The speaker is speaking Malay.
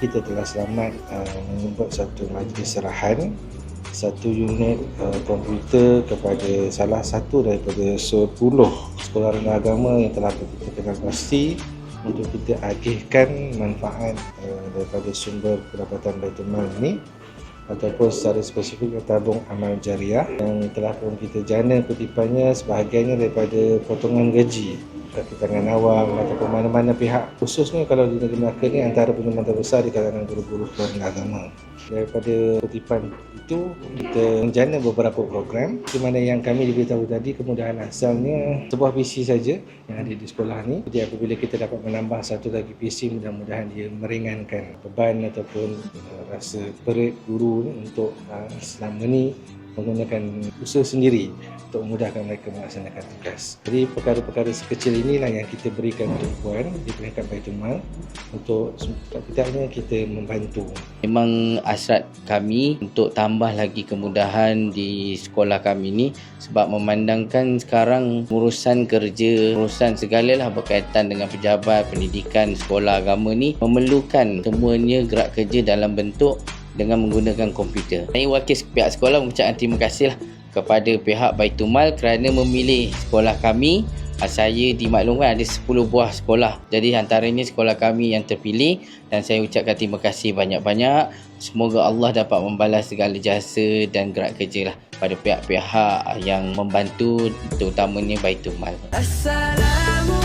kita telah selamat uh, membuat satu majlis serahan satu unit uh, komputer kepada salah satu daripada 10 sekolah rendah agama yang telah kita kenal pasti untuk kita agihkan manfaat uh, daripada sumber pendapatan Baitul Mal ini ataupun secara spesifik tabung amal jariah yang telah pun kita jana kutipannya sebahagiannya daripada potongan gaji. Kaki tangan awam ataupun mana-mana pihak. Khususnya kalau di negeri Melaka ni antara penyumbang terbesar di kalangan guru-guru keluarga agama. Daripada kutipan itu kita menjana beberapa program. Di mana yang kami diberitahu tadi kemudahan asalnya sebuah PC saja yang ada di sekolah ni. Jadi apabila kita dapat menambah satu lagi PC mudah-mudahan dia meringankan beban ataupun uh, rasa perit guru ni untuk uh, selama ni menggunakan usaha sendiri untuk memudahkan mereka melaksanakan tugas. Jadi perkara-perkara sekecil inilah yang kita berikan untuk Puan di peringkat Baitul Mal untuk setidaknya kita membantu. Memang hasrat kami untuk tambah lagi kemudahan di sekolah kami ni sebab memandangkan sekarang urusan kerja, urusan segalalah berkaitan dengan pejabat, pendidikan, sekolah agama ni memerlukan semuanya gerak kerja dalam bentuk dengan menggunakan komputer. Saya wakil pihak sekolah mengucapkan terima kasih lah kepada pihak Baitul Mal kerana memilih sekolah kami Ah, saya dimaklumkan ada 10 buah sekolah. Jadi antaranya sekolah kami yang terpilih dan saya ucapkan terima kasih banyak-banyak. Semoga Allah dapat membalas segala jasa dan gerak kerja lah pada pihak-pihak yang membantu terutamanya Baitul Mal. Assalamualaikum